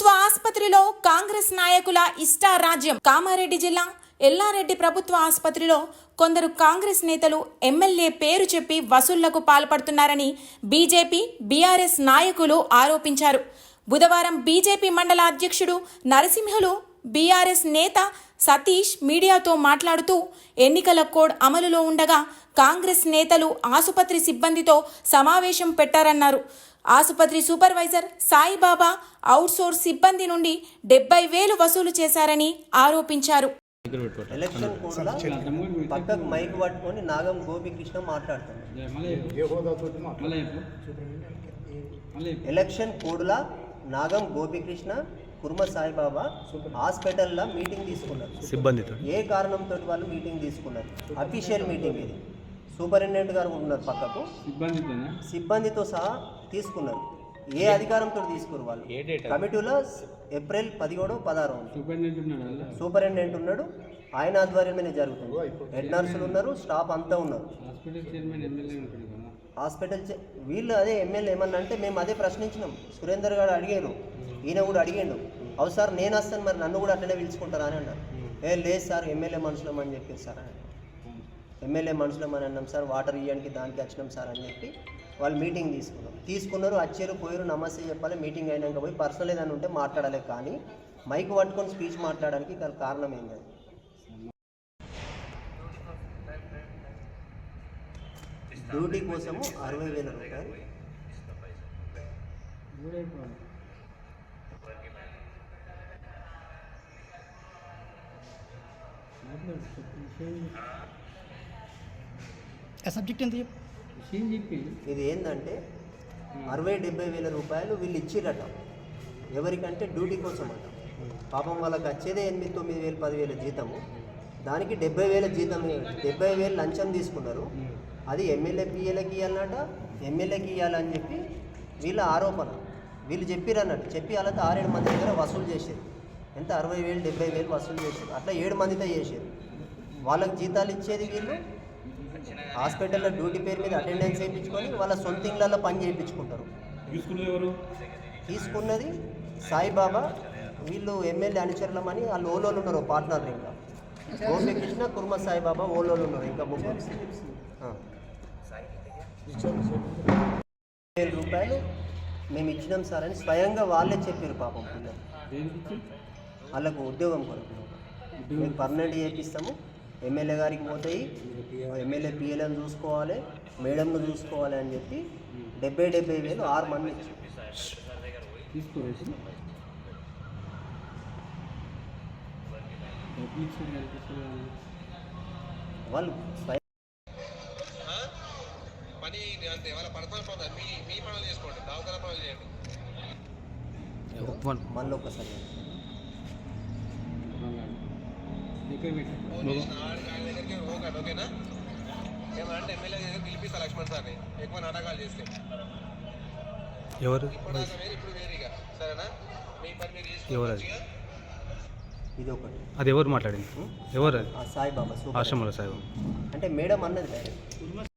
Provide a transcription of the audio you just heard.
ప్రభుత్వ ఆసుపత్రిలో కాంగ్రెస్ నాయకుల ఇష్టారాజ్యం. కామారెడ్డి జిల్లా ఎల్లారెడ్డి ప్రభుత్వ ఆసుపత్రిలో కొందరు కాంగ్రెస్ నేతలు ఎమ్మెల్యే పేరు చెప్పి వసూళ్ళకు పాల్పడుతున్నారని బీజేపీ బీఆర్ఎస్ నాయకులు ఆరోపించారు. బుధవారం బీజేపీ మండల అధ్యక్షుడు నరసింహులు బీఆర్ఎస్ నేత సతీష్ మీడియాతో మాట్లాడుతూ ఎన్నికల కోడ్ అమలులో ఉండగా కాంగ్రెస్ నేతలు ఆసుపత్రి సిబ్బందితో సమావేశం పెట్టారన్నారు. ఆసుపత్రి సూపర్వైజర్ సాయిబాబా అవుట్సోర్స్ సిబ్బంది నుండి డెబ్బై వేలు వసూలు చేశారని ఆరోపించారు. ఎలక్షన్ కూడా పక్కకు మైక్ పట్టుకొని నాగం గోపికృష్ణ మాట్లాడుతున్నాడు ఎలక్షన్ కోడ్లా నాగం గోపికృష్ణ కుర్మ సాయిబాబా హాస్పిటల్లో మీటింగ్ తీసుకున్నారు. సిబ్బందితో ఏ కారణంతో వాళ్ళు మీటింగ్ తీసుకున్నారు? అఫీషియల్ మీటింగ్ ఇది. సూపరింటెండెంట్ గారు ఉన్నారు పక్కకు. సిబ్బందితోనే? సిబ్బందితో సహా తీసుకున్నారు. ఏ అధికారంతో తీసుకున్నారు వాళ్ళు? కమిటీలో ఏప్రిల్ పదిహేడు పదహారు సూపరింటెండెంట్ ఉన్నాడు ఆయన ఆధ్వర్యంలోనే జరుగుతుంది. హెడ్ నర్సులు ఉన్నారు స్టాఫ్ అంతా ఉన్నారు. హాస్పిటల్ చైర్మన్ ఎమ్మెల్యే ఉంటాడు కదా? హాస్పిటల్ చే- వీళ్ళు అదే ఎమ్మెల్యే ఏమన్నా అంటే మేము అదే ప్రశ్నించినాం. సురేందర్ గారు అడిగారు. ఈయన కూడా అడిగాడు. అవు సార్ నేను వస్తాను మరి నన్ను కూడా అట్లనే పిలుచుకుంటారా? అని అన్నారు. ఏ లేదు సార్ ఎమ్మెల్యే మనుషులం అని చెప్పారు సార్ అని. ఎమ్మెల్యే మనుషులమని అన్నాం సార్ వాటర్ ఇవ్వడానికి దానికి వచ్చినాం సార్ అని చెప్పి వాళ్ళు మీటింగ్ తీసుకున్నాం తీసుకున్నారు వచ్చారు పోయారు నమస్తే చెప్పాలి మీటింగ్ అయినాక పోయి పర్సనల్ ఏదైనా ఉంటే మాట్లాడాలి కానీ మైక్ పట్టుకొని స్పీచ్ మాట్లాడడానికి గల కారణం ఏంటి డ్యూటీ కోసము అరవై వేల రూపాయలు. ఆ సబ్జెక్ట్ ఎంత చెప్పు? విషయం చెప్పి? ఇది ఏంటంటే అరవై డెబ్బై వేల రూపాయలు వీళ్ళు ఇచ్చిరట ఎవరికంటే డ్యూటీ కోసం అట పాపం వాళ్ళకి వచ్చేదే ఎనిమిది తొమ్మిది వేలు పదివేల జీతము. దానికి డెబ్బై వేల జీతం డెబ్బై వేలు లంచం తీసుకున్నారు. అది ఎమ్మెల్యే పిఎలకి ఇవ్వాలన్నట ఎమ్మెల్యేకి ఇవ్వాలని చెప్పి వీళ్ళ ఆరోపణ. వీళ్ళు చెప్పిరు అన్నట్టు చెప్పి వాళ్ళతో ఆరేడు మంది దగ్గర వసూలు చేశారు. ఎంత? అరవై వేలు డెబ్బై వేలు వసూలు చేశారు. అట్లా ఏడు మందితో చేశారు. వాళ్ళకి జీతాలు ఇచ్చేది వీళ్ళు హాస్పిటల్లో డ్యూటీ పేరు మీద అటెండెన్స్ చేయించుకొని వాళ్ళ సొంత ఇండ్లలో పని చేయించుకుంటారు. తీసుకున్నది సాయిబాబా. వీళ్ళు ఎమ్మెల్యే అనుచరులమని వాళ్ళు ఓలోలు ఉన్నారు పార్ట్నర్ ఇంకా గోపికృష్ణ కుర్మ సాయిబాబా ఓలోలు ఉన్నారు ఇంకా ముగ్గురు. వేల రూపాయలు మేము ఇచ్చినాం సార్ అని స్వయంగా వాళ్ళే చెప్పారు పాపం పిల్లలు. వాళ్ళకు ఉద్యోగం కొరకు. మేము పర్మనెంట్ చేపిస్తాము. ఎమ్మెల్యే గారికి పోతాయి ఎమ్మెల్యే పిఎల్ఎం చూసుకోవాలి మేడంను చూసుకోవాలి అని చెప్పి డెబ్బై డెబ్బై వేలు ఆరు మంది ఇచ్చారు. వాళ్ళు పని అంతే వాళ్ళ పర్సనల్ పనులు మీ మీ పనులు చేసుకోండి పనులు చేయండి మళ్ళీ ఒకసారి ఓకేనా? ఏమంటే ఎమ్మెల్యే దగ్గర పిలిపిస్తా లక్ష్మణ్ సార్ని. ఎక్కువ నాటకాలు చేస్తే. ఎవరు? ఇప్పుడు వేరుగా సరేనా? మీ పని మీరు ఎవరు అది? ఇది ఒకటి. అది ఎవరు మాట్లాడింది? ఎవరు అది? సాయిబాబా ఆశ్రమంలో సాయిబాబు. అంటే మేడం అన్నది